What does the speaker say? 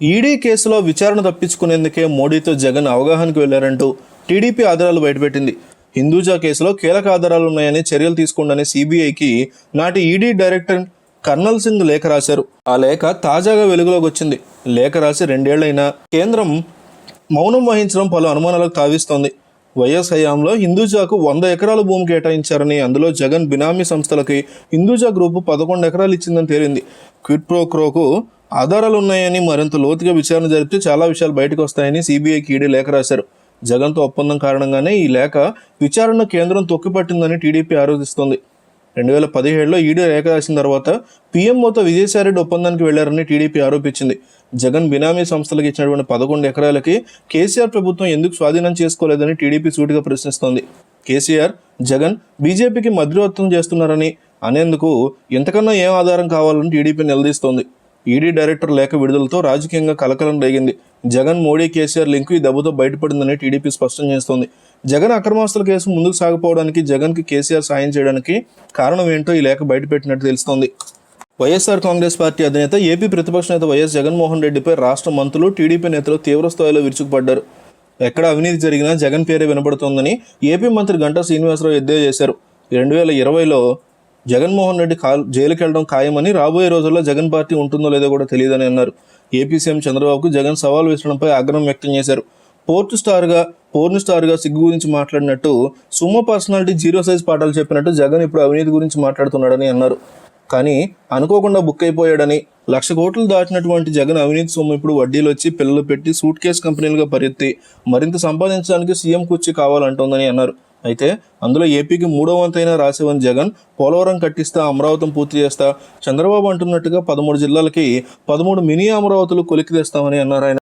ED కేసులో విచారణ తప్పించుకునేందుకే మోడీతో జగన్ అవగాహనకు వెళ్ళారంటూ టీడీపీ ఆధారాలు బయటపెట్టింది. హిందూజా కేసులో కీలక ఆధారాలు ఉన్నాయని చర్యలు తీసుకోండని సిబిఐకి నాటి ఈడీ డైరెక్టర్ కర్నల్ సింగ్ లేఖ రాశారు. ఆ లేఖ తాజాగా వెలుగులోకి వచ్చింది. లేఖ రాసి రెండేళ్ళైనా కేంద్రం మౌనం వహించడం పలు అనుమానాలకు తావిస్తోంది. వైఎస్ హయాంలో హిందూజాకు వంద ఎకరాల భూమి కేటాయించారని అందులో జగన్ బినామీ సంస్థలకి హిందూజా గ్రూపు పదకొండు ఎకరాలు ఇచ్చిందని తేలింది. క్విట్ ప్రో క్రోకు ఆధారాలు ఉన్నాయని మరింత లోతుగా విచారణ జరిపితే చాలా విషయాలు బయటకు వస్తాయని సిబిఐకి ఈడీ లేఖ రాశారు. జగన్తో ఒప్పందం కారణంగానే ఈ లేఖ విచారణ కేంద్రం తొక్కిపట్టిందని టీడీపీ ఆరోపిస్తోంది. రెండు వేల పదిహేడులో ఈడీ లేఖ రాసిన తర్వాత పీఎంఓతో విజయసాయిరెడ్డి ఒప్పందానికి వెళ్ళారని టీడీపీ ఆరోపించింది. జగన్ బినామీ సంస్థలకు ఇచ్చినటువంటి పదకొండు ఎకరాలకి కేసీఆర్ ప్రభుత్వం ఎందుకు స్వాధీనం చేసుకోలేదని టీడీపీ సూటిగా ప్రశ్నిస్తోంది. కేసీఆర్ జగన్ బీజేపీకి మధ్యవర్తం చేస్తున్నారని అనేందుకు ఇంతకన్నా ఏం ఆధారం కావాలని టీడీపీ నిలదీస్తోంది. ఈడీ డైరెక్టర్ లేఖ విడుదలతో రాజకీయంగా కలకలం రేగింది. జగన్ మోడీ కేసీఆర్ లింకు ఈ దెబ్బతో బయటపడిందని టీడీపీ స్పష్టం చేస్తోంది. జగన్ అక్రమాస్తుల కేసు ముందుకు సాగిపోవడానికి జగన్కి కేసీఆర్ సాయం చేయడానికి కారణం ఏంటో ఈ లేఖ బయటపెట్టినట్టు తెలుస్తోంది. వైఎస్ఆర్ కాంగ్రెస్ పార్టీ అధినేత ఏపీ ప్రతిపక్ష నేత వైఎస్ జగన్మోహన్ రెడ్డిపై రాష్ట్ర మంత్రులు టీడీపీ నేతలు తీవ్ర స్థాయిలో విరుచుకుపడ్డారు. ఎక్కడ అవినీతి జరిగినా జగన్ పేరే వినపడుతోందని ఏపీ మంత్రి గంటా శ్రీనివాసరావు ఎద్దేవా చేశారు. రెండు వేల ఇరవైలో జగన్మోహన్ రెడ్డి కా జైలుకి వెళ్ళడం ఖాయమని రాబోయే రోజుల్లో జగన్ పార్టీ ఉంటుందో లేదో కూడా తెలియదని అన్నారు. ఏపీ సీఎం చంద్రబాబుకు జగన్ సవాల్ విసరడంపై ఆగ్రహం వ్యక్తం చేశారు. పోర్ట్ స్టార్గా పోర్న్ స్టార్గా సిగ్గు గురించి మాట్లాడినట్టు సుమో పర్సనాలిటీ జీరో సైజ్ పాఠాలు చెప్పినట్టు జగన్ ఇప్పుడు అవినీతి గురించి మాట్లాడుతున్నాడని అన్నారు. కానీ అనుకోకుండా బుక్ అయిపోయాడని లక్ష కోట్లు దాటినటువంటి జగన్ అవినీతి సొమ్ము ఇప్పుడు వడ్డీలు వచ్చి పిల్లలు పెట్టి సూట్ కేసు కంపెనీలుగా పరిగెత్తి మరింత సంపాదించడానికి సీఎం కుర్చీ కావాలంటోందని అన్నారు. అయితే అందులో ఏపీకి మూడో వంతైన రాసేవని జగన్ పోలవరం కట్టిస్తా అమరావతి పూర్తి చేస్తా చంద్రబాబు అంటున్నట్టుగా పదమూడు జిల్లాలకి పదమూడు మినీ అమరావతులు కొలికి తెస్తామని అన్నారు ఆయన.